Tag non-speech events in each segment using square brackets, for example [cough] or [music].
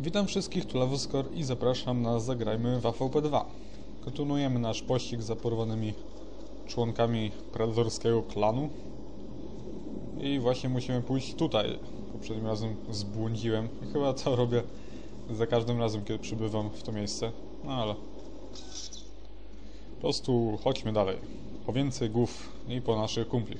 Witam wszystkich, tu Lawuskor i zapraszam na Zagrajmy w AVP2. Kontynuujemy nasz pościg za porwanymi członkami predatorskiego klanu. I właśnie musimy pójść tutaj. Poprzednim razem zbłądziłem i chyba to robię za każdym razem, kiedy przybywam w to miejsce. No ale... Po prostu chodźmy dalej. Po więcej głów i po naszych kumpli.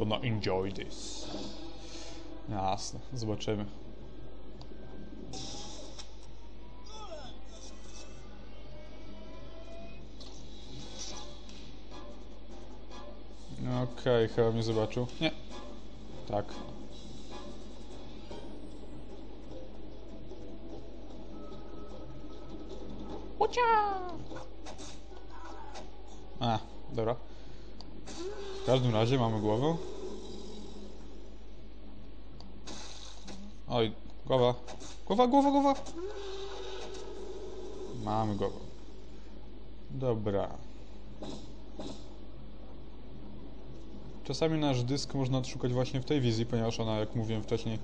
Gonna enjoy this. Jasne, zobaczymy. Okej, chyba mnie zobaczył. Nie. Tak. A, dobra. Każdym razie mamy głowę. Oj, głowa. Głowa, głowa, głowa. Mamy głowę. Dobra. Czasami nasz dysk można odszukać właśnie w tej wizji, ponieważ ona, jak mówiłem wcześniej,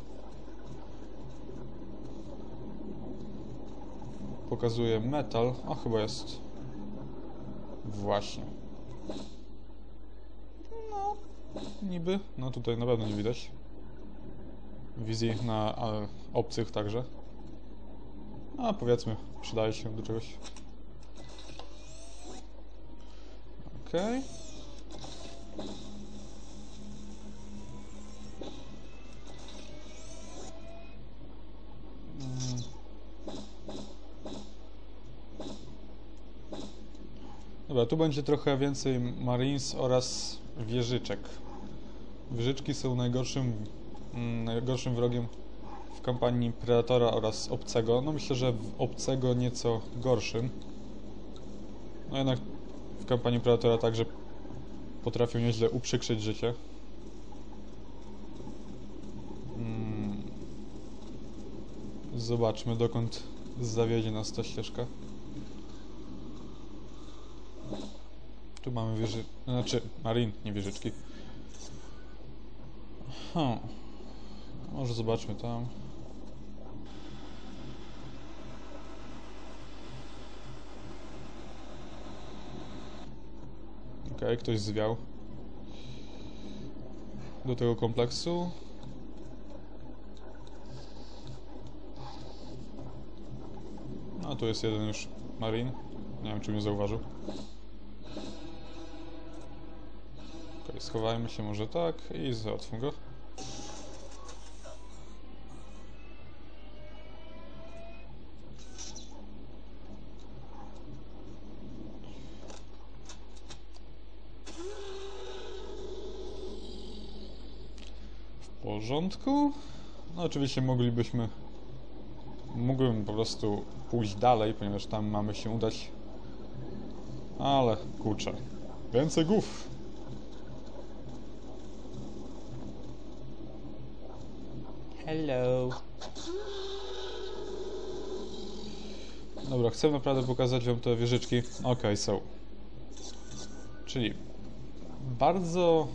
pokazuje metal. O, chyba jest. Właśnie. No, niby. No tutaj na pewno nie widać. Wizji na ale, obcych także. A powiedzmy, przydaje się do czegoś. Okej. Mm. Dobra, tu będzie trochę więcej Marines oraz wieżyczek. Wieżyczki są najgorszym, mm, najgorszym wrogiem w kampanii Predatora oraz Obcego. No myślę, że w Obcego nieco gorszym. No jednak w kampanii Predatora także potrafią nieźle uprzykrzyć życie. Mm. Zobaczmy dokąd zawiedzie nas ta ścieżka. Tu mamy wieży... Znaczy, marin, nie wieżyczki. Aha. Może zobaczmy tam. Okej, ktoś zwiał. Do tego kompleksu. No, tu jest jeden już marin. Nie wiem, czy mnie zauważył. Okej, schowajmy się może tak i załatwmy go. Porządku. No oczywiście moglibyśmy... Mógłbym po prostu pójść dalej, ponieważ tam mamy się udać. Ale kurczę. Więcej głów. Hello. Dobra, chcę naprawdę pokazać wam te wieżyczki. Okej, są. Czyli bardzo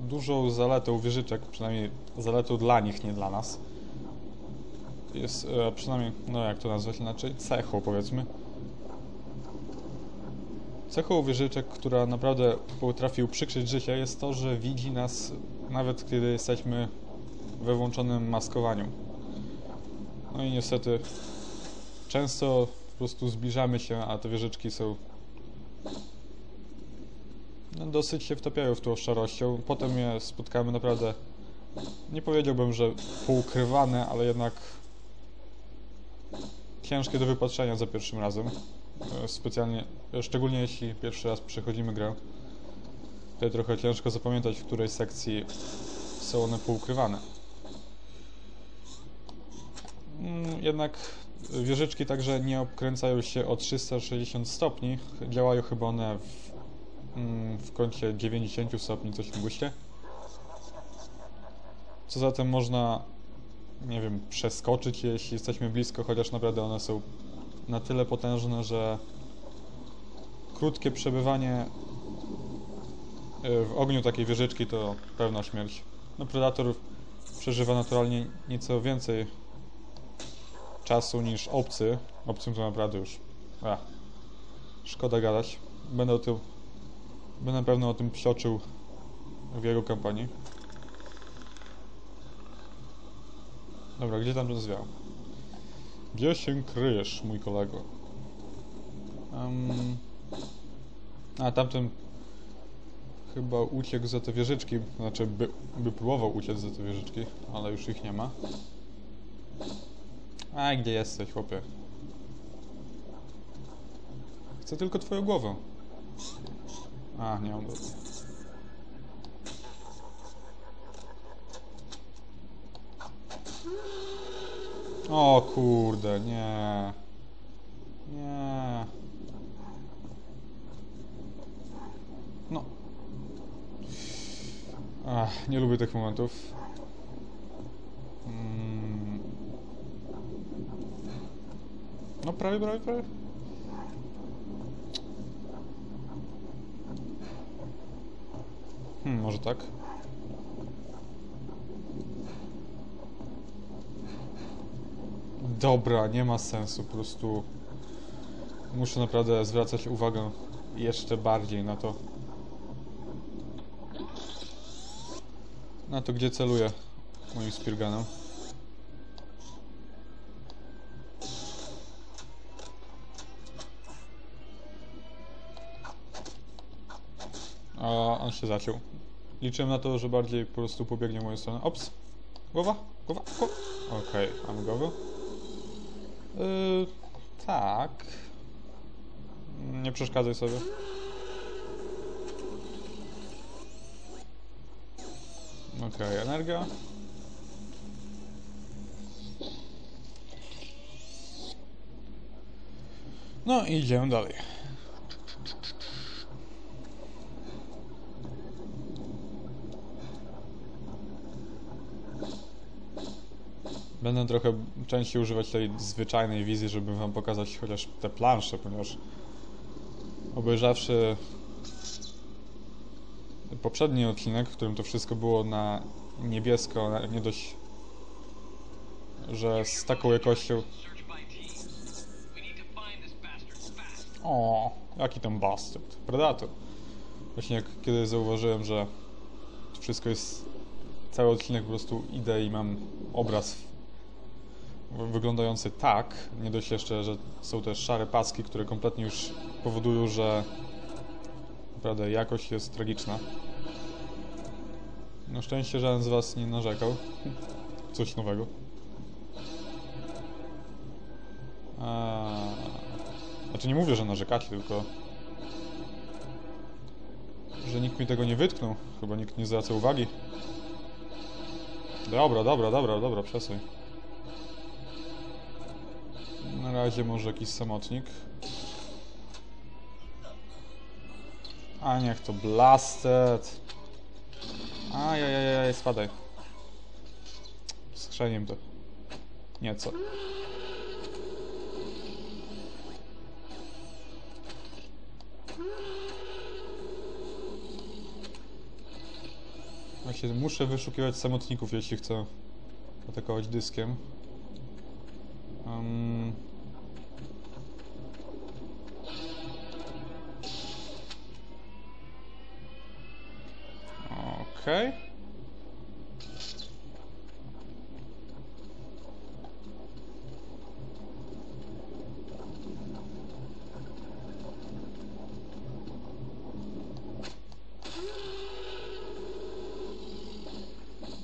dużą zaletą wieżyczek, przynajmniej zaletą dla nich, nie dla nas, jest e, przynajmniej, no jak to nazwać inaczej, cechą powiedzmy. Cechą wieżyczek, która naprawdę potrafi uprzykrzyć życie, jest to, że widzi nas nawet kiedy jesteśmy we włączonym maskowaniu. No i niestety często po prostu zbliżamy się, a te wieżyczki są no, dosyć się wtapiają w tą szarością. Potem je spotkamy naprawdę, nie powiedziałbym, że poukrywane, ale jednak ciężkie do wypatrzenia za pierwszym razem. E, Specjalnie, szczególnie jeśli pierwszy raz przechodzimy grę. Tutaj trochę ciężko zapamiętać, w której sekcji są one poukrywane. Mm, Jednak wieżyczki także nie obkręcają się o 360 stopni. Działają chyba one w, w kącie 90 stopni, coś guście. Co zatem można nie wiem, przeskoczyć je, jeśli jesteśmy blisko, chociaż naprawdę one są na tyle potężne, że krótkie przebywanie y, w ogniu takiej wieżyczki to pewna śmierć. No Predator przeżywa naturalnie nieco więcej czasu niż obcy. Obcym to naprawdę już... A, szkoda gadać. Będę o tym... Będę na pewno o tym psioczył w jego kampanii. Dobra, gdzie tam rozwiał? Gdzie się kryjesz, mój kolego? Um, a, tamten chyba uciekł za te wieżyczki, znaczy by, by próbował uciec za te wieżyczki, ale już ich nie ma. A, gdzie jesteś, chłopie? Chcę tylko twoją głowę. A, nie głowy. O kurde, nie. Nie. No. Ach, nie lubię tych momentów. Mm. No prawie, prawie, prawie. Hmm, może tak? Dobra, nie ma sensu, po prostu muszę naprawdę zwracać uwagę jeszcze bardziej na to. Na to, gdzie celuję moim speargunem. Się zaciął. Liczyłem na to, że bardziej po prostu pobiegnie w moją stronę. Ops! Głowa, głowa, głowa. Okej, mamy głowę. Yy, tak. Nie przeszkadzaj sobie. Okej, energia. No i idziemy dalej. Będę trochę częściej używać tej zwyczajnej wizji, żeby wam pokazać chociaż te plansze, ponieważ obejrzawszy poprzedni odcinek, w którym to wszystko było na niebiesko, nie dość, że z taką jakością... O, jaki tam bastard. Predator. Właśnie jak kiedyś zauważyłem, że wszystko jest... Cały odcinek po prostu idę i mam obraz wyglądający tak. Nie dość jeszcze, że są te szare paski, które kompletnie już powodują, że naprawdę jakość jest tragiczna. Na szczęście żaden z Was nie narzekał. Coś nowego. Eee, znaczy nie mówię, że narzekacie, tylko że nikt mi tego nie wytknął. Chyba nikt nie zwraca uwagi. Dobra, dobra, dobra, dobra, przesuń. Razie może jakiś samotnik. A niech to blasted. Ajajajaj, spadaj. Skrzeniем to. Nieco. Właśnie muszę wyszukiwać samotników, jeśli chcę atakować dyskiem. Um, Okej.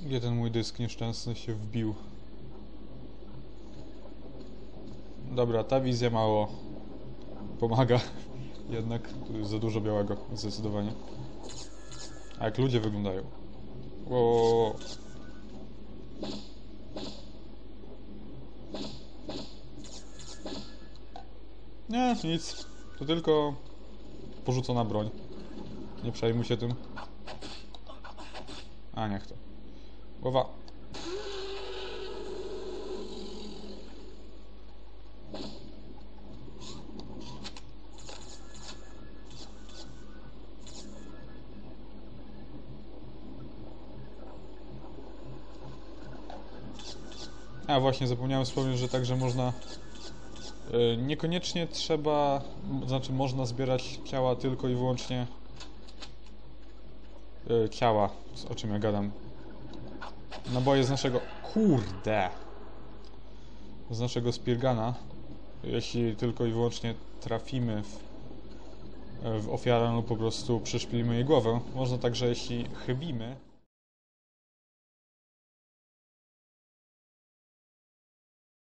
Gdzie ten mój dysk nieszczęsny się wbił? Dobra, ta wizja mało pomaga. [laughs] Jednak tu jest za dużo białego, zdecydowanie. A jak ludzie wyglądają? Wo. Nie, nic. To tylko porzucona broń. Nie przejmuj się tym. A, niech to. Głowa. A właśnie, zapomniałem wspomnieć, że także można... y, Niekoniecznie trzeba, znaczy można zbierać ciała tylko i wyłącznie y, ciała, o czym ja gadam. Naboje z naszego... Kurde! Z naszego Spirgana, jeśli tylko i wyłącznie trafimy w, w ofiarę lub po prostu przeszpilimy jej głowę. Można także, jeśli chybimy,